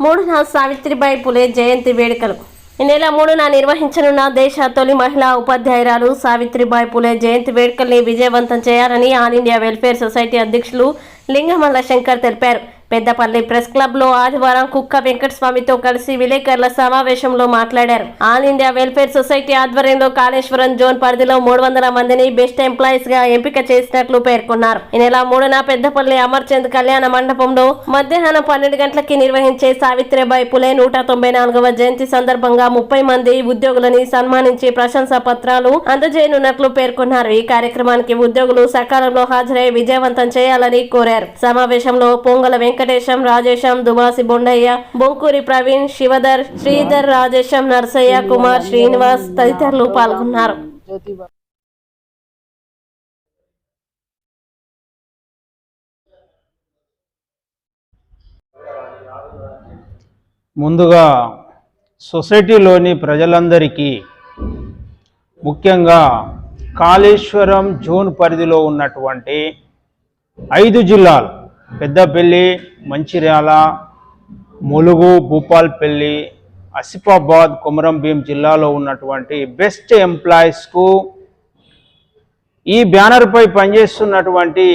మూడున సావిత్రిబాయి పులే జయంతి వేడుకలు ఈ నెల మూడున నిర్వహించనున్న దేశ తొలి మహిళా ఉపాధ్యాయురాలు సావిత్రిబాయి పులే జయంతి వేడుకల్ని విజయవంతం చేయాలని ఆల్ ఇండియా వెల్ఫేర్ సొసైటీ అధ్యక్షులు లింగమల్ల శంకర్ తెలిపారు. పెద్దపల్లి ప్రెస్ క్లబ్లో ఆదివారం కుక్క వెంకటస్వామితో కలిసి విలేకరుల సమావేశంలో మాట్లాడారు. ఆల్ ఇండియా వెల్ఫేర్ సొసైటీ ఆధ్వర్యంలో కాళేశ్వరం జోన్ పరిధిలో మూడు వందల మందిని బెస్ట్ ఎంప్లాయీస్గా ఎంపిక చేసినట్లు పేర్కొన్నారు. ఈ నెల మూడున పెద్దపల్లి అమర్చంద్ కళ్యాణ మండపంలో మధ్యాహ్నం పన్నెండు గంటలకి నిర్వహించే సావిత్రిబాయి పులే నూట తొంభై నాలుగవ జయంతి సందర్భంగా ముప్పై మంది ఉద్యోగులని సన్మానించి ప్రశంసా పత్రాలు అందజేయనున్నట్లు పేర్కొన్నారు. ఈ కార్యక్రమానికి ఉద్యోగులు సకాలంలో హాజరై విజయవంతం చేయాలని కోరారు. సమావేశంలో పొంగల వెంకటేశం రాజేశం దుమాసి బొండయ్య బొంకూరి ప్రవీణ్ శివధర్ శ్రీధర్ రాజేశం నర్సయ్య కుమార్ శ్రీనివాస్ తదితరులు పాల్గొన్నారు. ముందుగా సొసైటీలోని ప్రజలందరికీ ముఖ్యంగా కాళేశ్వరం జోన్ పరిధిలో ఉన్నటువంటి ఐదు జిల్లాలు పెద్దపల్లి మంచిర్యాల ములుగు భూపాల్పల్లి ఆసిఫాబాద్ కొమరం భీం జిల్లాలో ఉన్నటువంటి బెస్ట్ ఎంప్లాయీస్కు ఈ బ్యానర్పై పనిచేస్తున్నటువంటి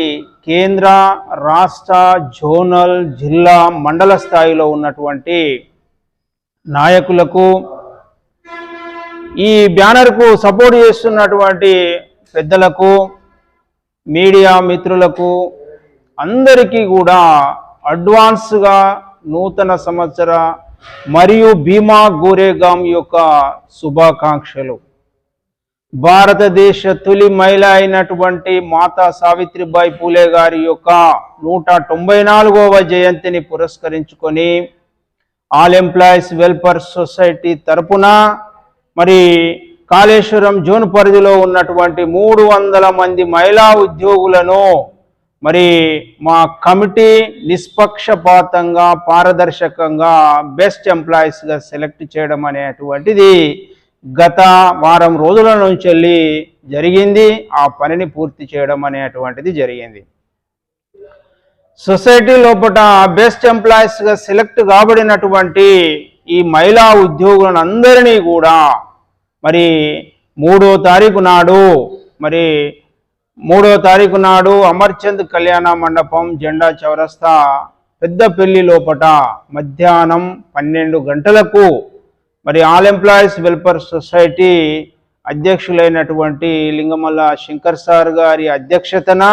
కేంద్ర రాష్ట్ర జోనల్ జిల్లా మండల స్థాయిలో ఉన్నటువంటి నాయకులకు ఈ బ్యానర్కు సపోర్ట్ చేస్తున్నటువంటి పెద్దలకు మీడియా మిత్రులకు అందరికీ కూడా అడ్వాన్స్గా నూతన సంవత్సర మరియు భీమా గోరేగాం యొక్క శుభాకాంక్షలు. భారతదేశ తొలి మహిళ అయినటువంటి మాతా సావిత్రిబాయి పూలే గారి యొక్క నూట తొంభై నాలుగవ జయంతిని పురస్కరించుకొని ఆల్ ఎంప్లాయీస్ వెల్ఫేర్ సొసైటీ తరపున మరి కాళేశ్వరం జోన్ పరిధిలో ఉన్నటువంటి మూడు వందల మంది మహిళా ఉద్యోగులను మరి మా కమిటీ నిష్పక్షపాతంగా పారదర్శకంగా బెస్ట్ ఎంప్లాయీస్గా సెలెక్ట్ చేయడం అనేటువంటిది గత వారం రోజుల నుంచి వెళ్ళి జరిగింది. ఆ పనిని పూర్తి చేయడం అనేటువంటిది జరిగింది. సొసైటీ లోపల బెస్ట్ ఎంప్లాయీస్గా సెలెక్ట్ కాబడినటువంటి ఈ మహిళా ఉద్యోగులను అందరినీ కూడా మరి మూడో తారీఖు నాడు మరి మూడో తారీఖు నాడు అమర్చంద్ కళ్యాణ మండపం జెండా చౌరస్తా పెద్దపల్లి లోపట మధ్యాహ్నం పన్నెండు గంటలకు. మరి ఆల్ ఎంప్లాయీస్ వెల్ఫేర్ సొసైటీ అధ్యక్షులైనటువంటి లింగమల్ల శంకర్ సార్ గారి అధ్యక్షతన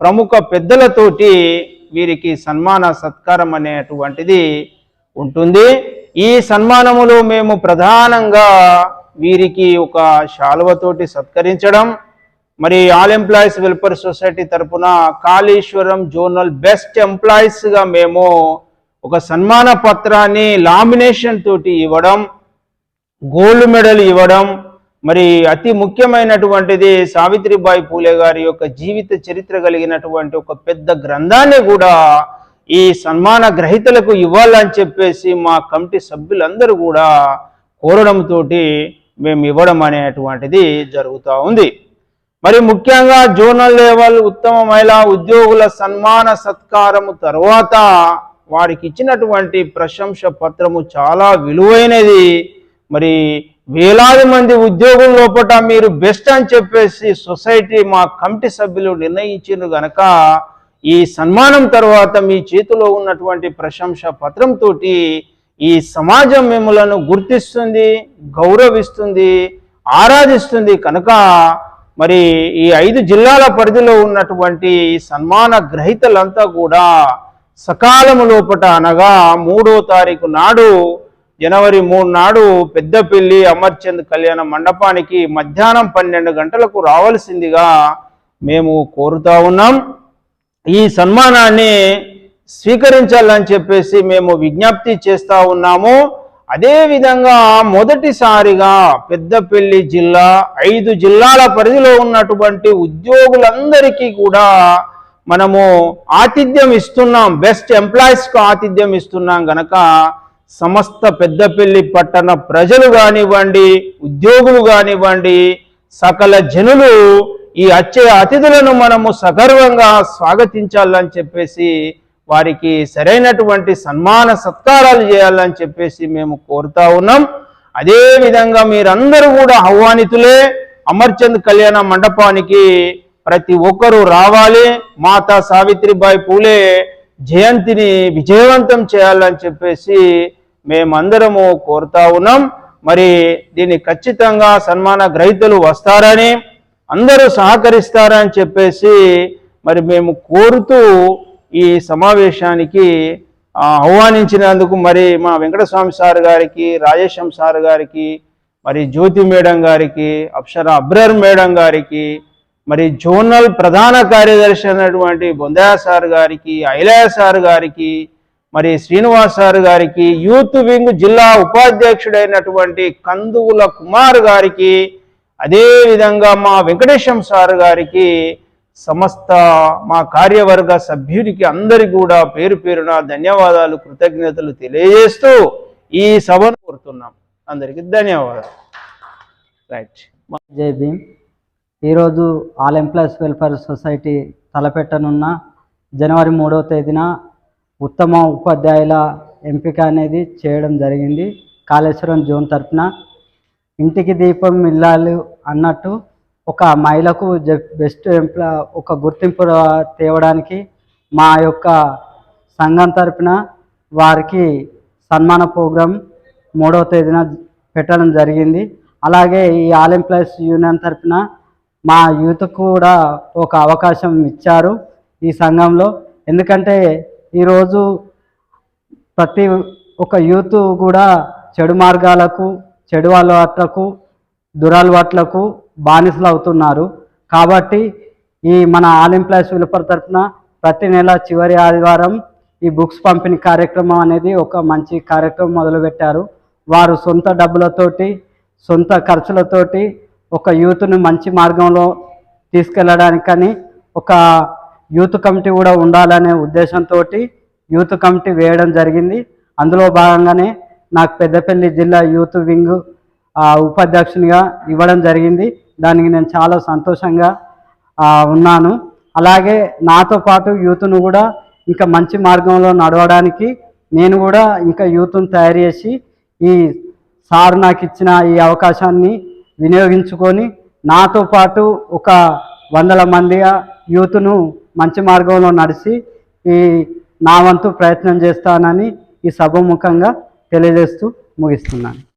ప్రముఖ పెద్దలతోటి వీరికి సన్మాన సత్కారం అనేటువంటిది ఉంటుంది. ఈ సన్మానములో మేము ప్రధానంగా వీరికి ఒక శాలువతోటి సత్కరించడం మరి ఆల్ ఎంప్లాయీస్ వెల్ఫేర్ సొసైటీ తరపున కాళేశ్వరం జోనల్ బెస్ట్ ఎంప్లాయీస్గా మేము ఒక సన్మాన పత్రాన్ని లామినేషన్ తోటి ఇవ్వడం గోల్డ్ మెడల్ ఇవ్వడం మరి అతి ముఖ్యమైనటువంటిది సావిత్రిబాయి పూలే గారి యొక్క జీవిత చరిత్ర కలిగినటువంటి ఒక పెద్ద గ్రంథాన్ని కూడా ఈ సన్మాన గ్రహీతలకు ఇవ్వాలని చెప్పేసి మా కమిటీ సభ్యులందరూ కూడా కోరడంతో మేము ఇవ్వడం అనేటువంటిది జరుగుతూ ఉంది. మరి ముఖ్యంగా జోనల్ లెవెల్ ఉత్తమ మహిళా ఉద్యోగుల సన్మాన సత్కారము తర్వాత వారికి ఇచ్చినటువంటి ప్రశంస పత్రము చాలా విలువైనది. మరి వేలాది మంది ఉద్యోగుల లోపల మీరు బెస్ట్ అని చెప్పేసి సొసైటీ మా కమిటీ సభ్యులు నిర్ణయించిన గనక ఈ సన్మానం తర్వాత మీ చేతిలో ఉన్నటువంటి ప్రశంస పత్రంతో ఈ సమాజం మిమ్మలను గుర్తిస్తుంది గౌరవిస్తుంది ఆరాధిస్తుంది కనుక మరి ఈ ఐదు జిల్లాల పరిధిలో ఉన్నటువంటి ఈ సన్మాన గ్రహీతలంతా కూడా సకాలము లోపట అనగా మూడో తారీఖు నాడు జనవరి మూడు నాడు పెద్దపల్లి అమర్చంద్ కళ్యాణ మండపానికి మధ్యాహ్నం పన్నెండు గంటలకు రావాల్సిందిగా మేము కోరుతా ఉన్నాం. ఈ సన్మానాన్ని స్వీకరించాలని చెప్పేసి మేము విజ్ఞప్తి చేస్తా ఉన్నాము. అదేవిధంగా మొదటిసారిగా పెద్దపల్లి జిల్లా ఐదు జిల్లాల పరిధిలో ఉన్నటువంటి ఉద్యోగులందరికీ కూడా మనము ఆతిథ్యం ఇస్తున్నాం. బెస్ట్ ఎంప్లాయీస్కు ఆతిథ్యం ఇస్తున్నాం గనక సమస్త పెద్దపల్లి పట్టణ ప్రజలు కానివ్వండి ఉద్యోగులు కానివ్వండి సకల జనులు ఈ వచ్చే అతిథులను మనము సగర్వంగా స్వాగతించాలని చెప్పేసి వారికి సరైనటువంటి సన్మాన సత్కారాలు చేయాలని చెప్పేసి మేము కోరుతా ఉన్నాం. అదే విధంగా మీరందరూ కూడా ఆహ్వానితులే. అమర్చంద్ కళ్యాణ మండపానికి ప్రతి ఒక్కరూ రావాలి. మాతా సావిత్రిబాయి పూలే జయంతిని విజయవంతం చేయాలని చెప్పేసి మేమందరము కోరుతా ఉన్నాం. మరి దీన్ని ఖచ్చితంగా సన్మాన గ్రహీతలు వస్తారని అందరూ సహకరిస్తారని చెప్పేసి మరి మేము కోరుతూ ఈ సమావేశానికి ఆహ్వానించినందుకు మరి మా వెంకటస్వామి సార్ గారికి రాజేశం సార్ గారికి మరి జ్యోతి మేడం గారికి అప్సర అబ్రర్ మేడం గారికి మరి జోనల్ ప్రధాన కార్యదర్శి అయినటువంటి బొందయా సార్ గారికి ఐలయ సార్ గారికి మరి శ్రీనివాస్ సార్ గారికి యూత్ వింగ్ జిల్లా ఉపాధ్యక్షుడైనటువంటి కందువుల కుమార్ గారికి అదేవిధంగా మా వెంకటేశం సార్ గారికి సమస్త మా కార్యవర్గ సభ్యుడికి అందరి కూడా పేరు పేరున ధన్యవాదాలు కృతజ్ఞతలు తెలియజేస్తూ ఈ సభను కోరుతున్నాం. అందరికీ ధన్యవాదాలు. రైట్. జై భీమ్. ఈరోజు ఆల్ ఎంప్లాయీస్ వెల్ఫేర్ సొసైటీ తలపెట్టనున్న జనవరి మూడవ తేదీన ఉత్తమ ఉపాధ్యాయుల ఎంపిక అనేది చేయడం జరిగింది. కాళేశ్వరం జోన్ తరఫున ఇంటికి దీపం ఇల్లాలు అన్నట్టు ఒక మహిళకు బెస్ట్ ఎంప్లా ఒక గుర్తింపు తేవడానికి మా యొక్క సంఘం తరపున వారికి సన్మాన ప్రోగ్రాం మూడవ తేదీన పెట్టడం జరిగింది. అలాగే ఈ ఆల్ ఎంప్లాయీస్ యూనియన్ తరపున మా యూత్ కూడా ఒక అవకాశం ఇచ్చారు ఈ సంఘంలో. ఎందుకంటే ఈరోజు ప్రతి ఒక యూత్ కూడా చెడు మార్గాలకు చెడు అలవాట్లకు దురలవాట్లకు బానిసలు అవుతున్నారు కాబట్టి ఈ మన ఆల్ ఎంప్లాయీస్ వెల్ఫేర్ తరఫున ప్రతి నెల చివరి ఆదివారం ఈ బుక్స్ పంపిణీ కార్యక్రమం అనేది ఒక మంచి కార్యక్రమం మొదలుపెట్టారు. వారు సొంత డబ్బులతోటి సొంత ఖర్చులతోటి ఒక యూత్ను మంచి మార్గంలో తీసుకెళ్ళడానికని ఒక యూత్ కమిటీ కూడా ఉండాలనే ఉద్దేశంతో యూత్ కమిటీ వేయడం జరిగింది. అందులో భాగంగానే నాకు పెద్దపల్లి జిల్లా యూత్ వింగ్ ఉపాధ్యక్షునిగా ఇవ్వడం జరిగింది. దానికి నేను చాలా సంతోషంగా ఉన్నాను. అలాగే నాతో పాటు యూత్ను కూడా ఇంకా మంచి మార్గంలో నడవడానికి నేను కూడా ఇంకా యూత్ను తయారు చేసి ఈ సార్ నాకు ఇచ్చిన ఈ అవకాశాన్ని వినియోగించుకొని నాతో పాటు ఒక వందల మందిగా యూత్ను మంచి మార్గంలో నడిచి ఈ నా వంతు ప్రయత్నం చేస్తానని ఈ సభముఖంగా తెలియజేస్తూ ముగిస్తున్నాను.